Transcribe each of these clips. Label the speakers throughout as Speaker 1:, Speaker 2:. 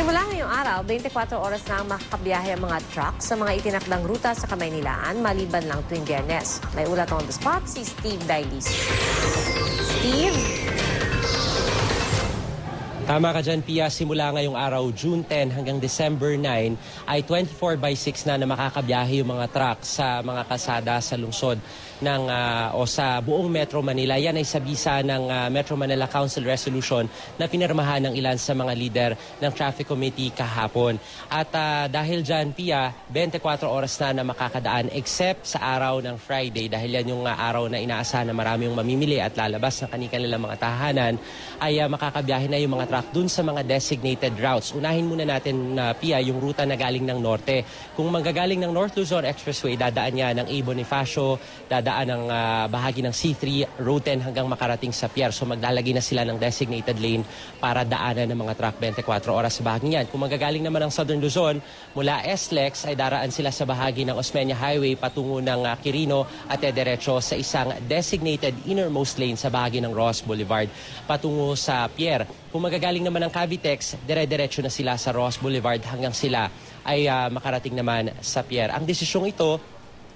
Speaker 1: Simula ngayong araw, 24 oras na ang makakabiyahe ang mga truck sa mga itinakdang ruta sa Kamaynilaan maliban lang tuwing biyernes. May ulat on the spot si Steve Dailis. Steve?
Speaker 2: Tama ka dyan, Pia. Simula ngayong araw, June 10 hanggang December 9, ay 24 by 6 na na makakabiyahe yung mga truck sa mga kasada sa lungsod ng, ah, o sa buong Metro Manila. Yan ay sa bisa ng ah, Metro Manila Council Resolution na pinirmahan ng ilan sa mga leader ng Traffic Committee kahapon. At ah, dahil dyan, Pia, 24 oras na na makakadaan except sa araw ng Friday dahil yan yung ah, araw na inaasahan na marami yung mamimili at lalabas ng kanilang mga tahanan ay ah, makakabiyahe na yung mga truck dun sa mga designated routes. Unahin muna natin na Pia yung ruta na galing ng norte. Kung manggagaling ng North Luzon Expressway, dadaan niya ng A. Bonifacio, dadaan ng ah, bahagi ng C3, Route 10 hanggang makarating sa Pier. So maglalagay na sila ng designated lane para daanan ng mga truck 24 oras sa bahagi yan. Kung manggagaling naman ng Southern Luzon, mula SLEX ay daraan sila sa bahagi ng Osmeña Highway patungo ng ah, Quirino at diretso sa isang designated innermost lane sa bahagi ng Ross Boulevard patungo sa Pier. Kung magagaling naman ng Cavitex, dire-diretso na sila sa Ross Boulevard hanggang sila ay ah, makarating naman sa Pier. Ang desisyong ito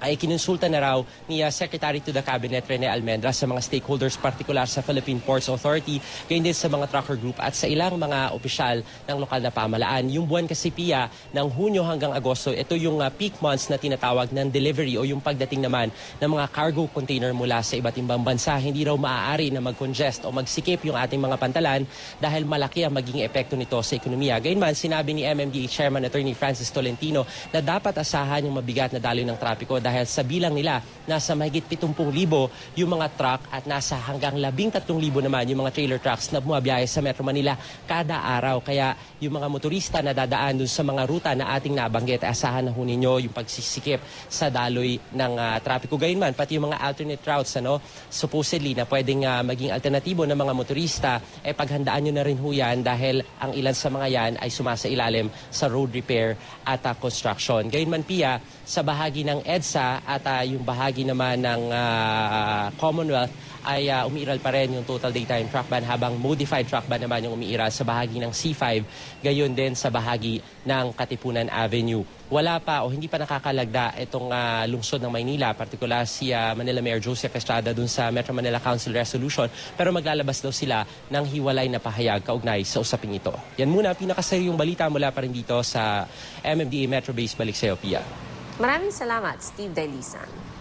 Speaker 2: ay kinonsulta na raw ni uh, Secretary to the Cabinet Rene Almendra sa mga stakeholders, partikular sa Philippine Ports Authority, gayon din sa mga trucker group at sa ilang mga opisyal ng lokal na pamalaan. Yung buwan kasi Pia ng Hunyo hanggang Agosto, ito yung uh, peak months na tinatawag ng delivery o yung pagdating naman ng mga cargo container mula sa iba't ibang bansa. Hindi raw maaari na mag-congest o magsikip yung ating mga pantalan dahil malaki ang magiging epekto nito sa ekonomiya. Gayunman, sinabi ni MMDA Chairman Attorney Francis Tolentino na dapat asahan yung mabigat na daloy ng trapiko dahil sa bilang nila nasa mahigit 70,000 yung mga truck at nasa hanggang 13,000 naman yung mga trailer trucks na bumabiyahe sa Metro Manila kada araw. Kaya yung mga motorista na dadaan dun sa mga ruta na ating nabanggit, asahan na ho ninyo yung pagsisikip sa daloy ng uh, trapiko. Gayunman, pati yung mga alternate routes, ano, supposedly na pwedeng uh, maging alternatibo ng mga motorista, eh paghandaan nyo na rin ho yan dahil ang ilan sa mga yan ay sumasa ilalim sa road repair at uh, construction. Gayunman, Pia, sa bahagi ng EDSA at uh, yung bahagi naman ng uh, Commonwealth ay uh, umiiral pa rin yung total daytime truck ban habang modified truck ban naman yung umiiral sa bahagi ng C5 gayon din sa bahagi ng Katipunan Avenue. Wala pa o hindi pa nakakalagda itong uh, lungsod ng Maynila, partikular si uh, Manila Mayor Joseph Estrada dun sa Metro Manila Council Resolution pero maglalabas daw sila ng hiwalay na pahayag kaugnay sa usaping ito. Yan muna, pinakaseryong balita mula pa rin dito sa MMDA Metro Base. Balik sa Pia.
Speaker 1: Maraming salamat, Steve Dailisan.